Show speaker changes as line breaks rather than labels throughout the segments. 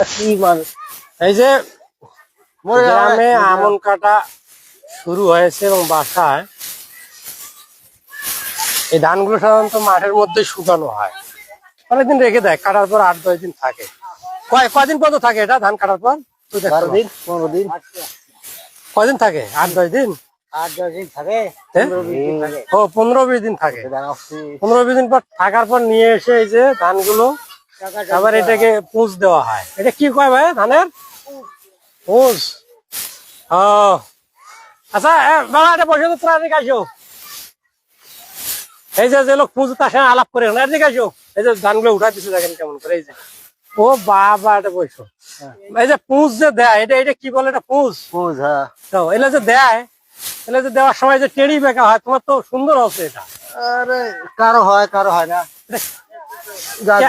কি মানুষ
এই যে গ্রামে আমন কাটা শুরু হয়েছে এবং বাসায় এই ধানগুলো সাধারণত মাঠের মধ্যে শুকানো হয়। অনেকদিন রেখে দেয় কাটার পর আট দশ দিন থাকে। কয় কয়দিন পর্যন্ত থাকে এটা ধান কাটার পর? তুই
দিন পনেরো দিন।
কয়দিন থাকে? আট দশ দিন? ও পনেরো বিশ দিন থাকে। পনেরো বিশ দিন পর থাকার পর নিয়ে এসে এই যে ধানগুলো আবার এটাকে পুঁজ দেওয়া হয়। এটা কি কয় ভাই ধানের? পুঁজ। ও। আচ্ছা এ, এটা বসে তো তোরা এদিকে আসো। এই যে যে লোক পুঁজ তার সঙ্গে আলাপ করে না এদিকে আসো। এই যে ধানগুলো উঠাই দিচ্ছে দেখেন কেমন করে এই যে। ও বাবা এটা বসো। এই যে পুঁজ যে দেয় এটা এটা কি বলে এটা পুঁজ?
হ্যাঁ।
তো এলে যে দেয় এলে যে দেওয়ার সময় যে টেড়ি বেঁকা হয় তোমার তো সুন্দর হচ্ছে এটা।
আরে কারও হয় কারও হয় না।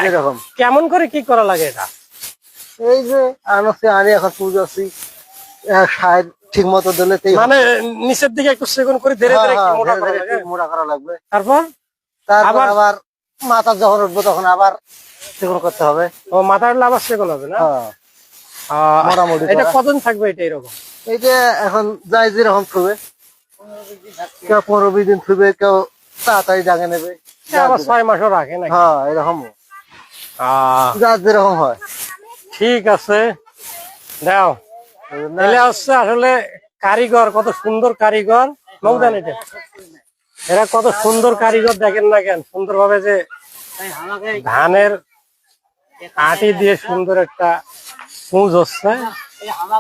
যেরকম।
কেমন করে কি করা লাগে এটা?
এই যে আনছি আনি এখন পুজো আছি। ঠিক মতো দিলে
মানে নিচের দিকে একটু সেগুন করে ধীরে ধীরে
হ্যাঁ,
মোটা করা।
একটু মোটা করা লাগবে।
তারপর?
তারপর
আবার-
মাথা যখন উঠবো তখন আবার সেগুলো করতে হবে।
ও মাথার আবার সেগুন হবে না?
হ্যাঁ। মোটামুটি
এটা। কতদিন থাকবে এটা এরকম?
এই যে এখন যাই যেরকম থুবে কেউ পনেরো বিশ দিন থুবে কেউ তাড়াতাড়ি জাগে নেবে।
আবার ছয় মাসও রাখে নাকি?
হ্যাঁ এরকম।
আহ,
যেরকম হয়।
ঠিক আছে। দাও। এলে হচ্ছে আসলে কারিগর কত সুন্দর কারিগর। মগদান এটা। এরা কত সুন্দর কারিগর দেখেন না কেন? সুন্দর ভাবে যে ধানের আটি দিয়ে সুন্দর একটা পুঁজ হচ্ছে।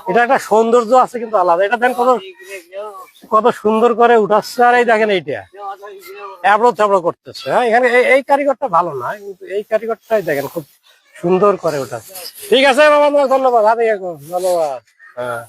এটা একটা সৌন্দর্য আছে কিন্তু আলাদা। এটা দেখেন কত কত সুন্দর করে উঠাচ্ছে। আর এই দেখেন এইটা। এবড়ো থেবড়ো করতেছে। হ্যাঁ এখানে এই- কারিগরটা ভালো না, কিন্তু এই কারিগরটাই দেখেন খুব সুন্দর করে ওটা ঠিক আছে, বাবা তোমাকে ধন্যবাদ। হাতে ধন্যবাদ। হ্যাঁ।